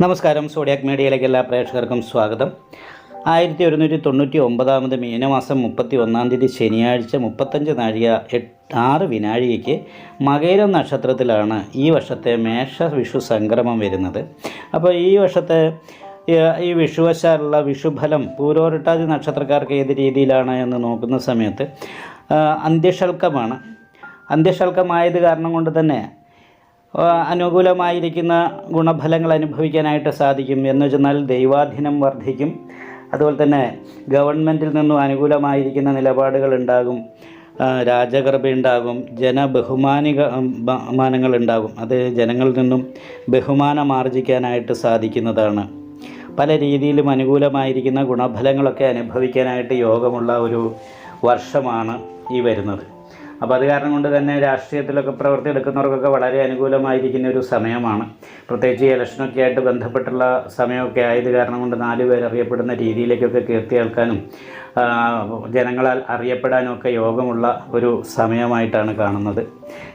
നമസ്കാരം. സോഡിയാക് മീഡിയയിലേക്ക് എല്ലാ പ്രേക്ഷകർക്കും സ്വാഗതം. ആയിരത്തി ഒരുന്നൂറ്റി തൊണ്ണൂറ്റി ഒമ്പതാമത് മീനമാസം മുപ്പത്തി ഒന്നാം തീയതി ശനിയാഴ്ച മുപ്പത്തഞ്ച് നാഴിക എട്ട് ആറ് വിനാഴികയ്ക്ക് മകേരം നക്ഷത്രത്തിലാണ് ഈ വർഷത്തെ മേഷ വിഷു സംക്രമം വരുന്നത്. അപ്പോൾ ഈ വർഷത്തെ ഈ- വിഷുവശാലുള്ള വിഷുഫലം പൂരോരട്ടാതി നക്ഷത്രക്കാർക്ക് ഏത് രീതിയിലാണ് എന്ന് നോക്കുന്ന സമയത്ത് അന്ത്യശൽക്കമാണ് അന്ത്യഷൽക്കമായത് കാരണം കൊണ്ട് തന്നെ അനുകൂലമായിരിക്കുന്ന ഗുണഫലങ്ങൾ അനുഭവിക്കാനായിട്ട് സാധിക്കും. എന്ന് വെച്ചെന്നാൽ ദൈവാധീനം വർദ്ധിക്കും. അതുപോലെ തന്നെ ഗവൺമെന്റിൽ നിന്നും അനുകൂലമായിരിക്കുന്ന നിലപാടുകൾ ഉണ്ടാകും. രാജകൃപയുണ്ടാകും ജനബഹുമാനിക ബഹുമാനങ്ങൾ ഉണ്ടാകും. അത് ജനങ്ങളിൽ നിന്നും ബഹുമാനം ആർജിക്കാനായിട്ട് സാധിക്കുന്നതാണ്. പല രീതിയിലും അനുകൂലമായിരിക്കുന്ന ഗുണഫലങ്ങളൊക്കെ അനുഭവിക്കാനായിട്ട് യോഗമുള്ള ഒരു വർഷമാണ് ഈ വരുന്നത്. അപ്പോൾ അത് കാരണം കൊണ്ട് തന്നെ രാഷ്ട്രീയത്തിലൊക്കെ പ്രവൃത്തി എടുക്കുന്നവർക്കൊക്കെ വളരെ അനുകൂലമായിരിക്കുന്ന ഒരു സമയമാണ്. പ്രത്യേകിച്ച് ഈ ഇലക്ഷനൊക്കെ ആയിട്ട് ബന്ധപ്പെട്ടുള്ള സമയമൊക്കെ ആയത് കാരണം കൊണ്ട് നാല് പേർ അറിയപ്പെടുന്ന രീതിയിലേക്കൊക്കെ കീർത്തി കേൾക്കാനും ജനങ്ങളാൽ അറിയപ്പെടാനും ഒക്കെ യോഗമുള്ള ഒരു സമയമായിട്ടാണ് കാണുന്നത്.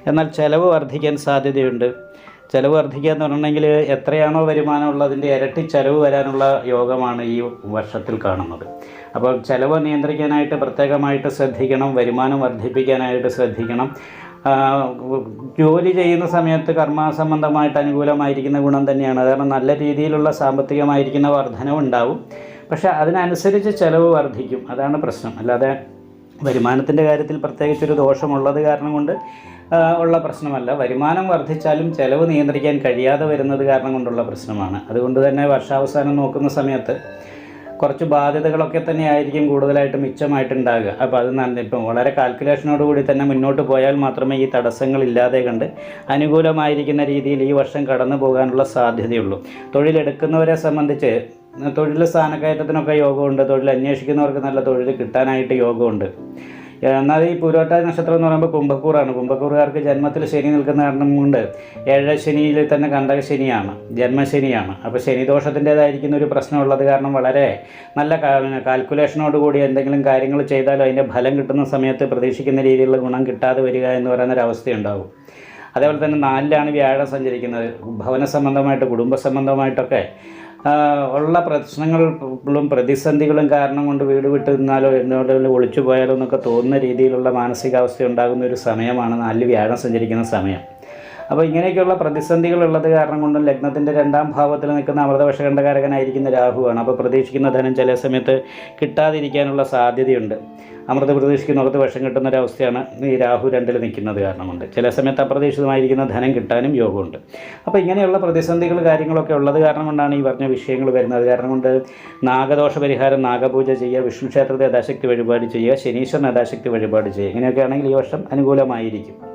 എന്നാൽ ചെലവ് വർദ്ധിക്കാൻ സാധ്യതയുണ്ട്. ചിലവ് വർദ്ധിക്കുക എന്ന് പറഞ്ഞിട്ടുണ്ടെങ്കിൽ എത്രയാണോ വരുമാനം അതിന്റെ ഇരട്ടി ചിലവ് വരാനുള്ള യോഗമാണ് ഈ വർഷത്തിൽ കാണുന്നത്. അപ്പോൾ ചിലവ് നിയന്ത്രിക്കാനായിട്ട് പ്രത്യേകമായിട്ട് ശ്രദ്ധിക്കണം വരുമാനം വർദ്ധിപ്പിക്കാനായിട്ട് ശ്രദ്ധിക്കണം. ജോലി ചെയ്യുന്ന സമയത്ത് കർമ്മസംബന്ധമായിട്ട് അനുകൂലമായിരിക്കുന്ന ഗുണം തന്നെയാണ്. കാരണം നല്ല രീതിയിലുള്ള സാമ്പത്തികമായിരിക്കുന്ന വർധനവുണ്ടാവും. പക്ഷേ അതിനനുസരിച്ച് ചിലവ് വർദ്ധിക്കും. അതാണ് പ്രശ്നം. അല്ലാതെ വരുമാനത്തിന്റെ കാര്യത്തിൽ പ്രത്യേകിച്ചൊരു ദോഷമുള്ളത് കാരണം കൊണ്ട് ഉള്ള പ്രശ്നമല്ല. വരുമാനം വർദ്ധിച്ചാലും ചെലവ് നിയന്ത്രിക്കാൻ കഴിയാതെ വരുന്നത് കാരണം കൊണ്ടുള്ള പ്രശ്നമാണ്. അതുകൊണ്ട് തന്നെ വർഷാവസാനം നോക്കുന്ന സമയത്ത് കുറച്ച് ബാധ്യതകളൊക്കെ തന്നെ ആയിരിക്കും കൂടുതലായിട്ട് മിച്ചമായിട്ടുണ്ടാകുക. അപ്പോൾ അത് നല്ല ഇപ്പം വളരെ കാൽക്കുലേഷനോടുകൂടി തന്നെ മുന്നോട്ട് പോയാൽ മാത്രമേ ഈ തടസ്സങ്ങൾ ഇല്ലാതെ കണ്ട് അനുകൂലമായിരിക്കുന്ന രീതിയിൽ ഈ വർഷം കടന്നു പോകാനുള്ള സാധ്യതയുള്ളൂ. തൊഴിലെടുക്കുന്നവരെ സംബന്ധിച്ച് തൊഴിൽ സ്ഥാനക്കയറ്റത്തിനൊക്കെ യോഗമുണ്ട്. തൊഴിൽ അന്വേഷിക്കുന്നവർക്ക് നല്ല തൊഴിൽ കിട്ടാനായിട്ട് യോഗമുണ്ട്. എന്നാൽ ഈ പൂരോട്ടാതി നക്ഷത്രം എന്ന് പറയുമ്പോൾ കുംഭക്കൂറാണ്. കുംഭക്കൂറുകാർക്ക് ജന്മത്തിൽ ശനി നിൽക്കുന്ന കാരണം കൊണ്ട് ഏഴര ശനിയിൽ തന്നെ കണ്ടക ശനിയാണ് ജന്മശനിയാണ്. അപ്പോൾ ശനിദോഷത്തിന്റേതായിരിക്കുന്ന ഒരു പ്രശ്നമുള്ളത് കാരണം വളരെ നല്ല കാൽക്കുലേഷനോട് കൂടി എന്തെങ്കിലും കാര്യങ്ങൾ ചെയ്താലും അതിന്റെ ഫലം കിട്ടുന്ന സമയത്ത് പ്രതീക്ഷിക്കുന്ന രീതിയിലുള്ള ഗുണം കിട്ടാതെ വരിക എന്ന് പറയുന്ന ഒരു അവസ്ഥയുണ്ടാകും അതേപോലെ തന്നെ നാലിലാണ് വ്യാഴം സഞ്ചരിക്കുന്നത്. ഭവന സംബന്ധമായിട്ട് കുടുംബ സംബന്ധമായിട്ടൊക്കെ ഉള്ള പ്രശ്നങ്ങളും പ്രതിസന്ധികളും കാരണം കൊണ്ട് വീട് വിട്ട് നിന്നാലോ എന്നോട് ഒളിച്ചു പോയാലോ എന്നൊക്കെ തോന്നുന്ന രീതിയിലുള്ള മാനസികാവസ്ഥ ഉണ്ടാകുന്ന ഒരു സമയമാണ് നാല് വ്യാഴം സഞ്ചരിക്കുന്ന സമയം. അപ്പോൾ ഇങ്ങനെയൊക്കെയുള്ള പ്രതിസന്ധികൾ ഉള്ളത് കാരണം കൊണ്ടും ലഗ്നത്തിന്റെ രണ്ടാം ഭാവത്തിൽ നിൽക്കുന്ന അമൃതവർഷകണ്ഠകാരകനായിരിക്കുന്ന രാഹുവാണ്. അപ്പോൾ പ്രതീക്ഷിക്കുന്ന ധനം ചില സമയത്ത് കിട്ടാതിരിക്കാനുള്ള സാധ്യതയുണ്ട്. അമൃത പ്രതീക്ഷിക്കുന്നിടത്ത് വിഷം കിട്ടുന്ന ഒരവസ്ഥയാണ് ഈ രാഹു രണ്ടിൽ നിൽക്കുന്നത് കാരണം കൊണ്ട്. ചില സമയത്ത് അപ്രതീക്ഷിതമായിരിക്കുന്ന ധനം കിട്ടാനും യോഗമുണ്ട്. അപ്പോൾ ഇങ്ങനെയുള്ള പ്രതിസന്ധികൾ കാര്യങ്ങളൊക്കെ ഉള്ളത് കാരണം കൊണ്ടാണ് ഈ പറഞ്ഞ വിഷയങ്ങൾ വരുന്നത്. കാരണം കൊണ്ട് നാഗദോഷ പരിഹാരം നാഗപൂജ ചെയ്യുക വിഷ്ണു ക്ഷേത്രത്തെ യഥാശക്തി വഴിപാട് ചെയ്യുക ശനീശ്വരൻ യഥാശക്തി വഴിപാട് ചെയ്യുക. ഇങ്ങനെയൊക്കെ ആണെങ്കിൽ ഈ വർഷം അനുകൂലമായിരിക്കും.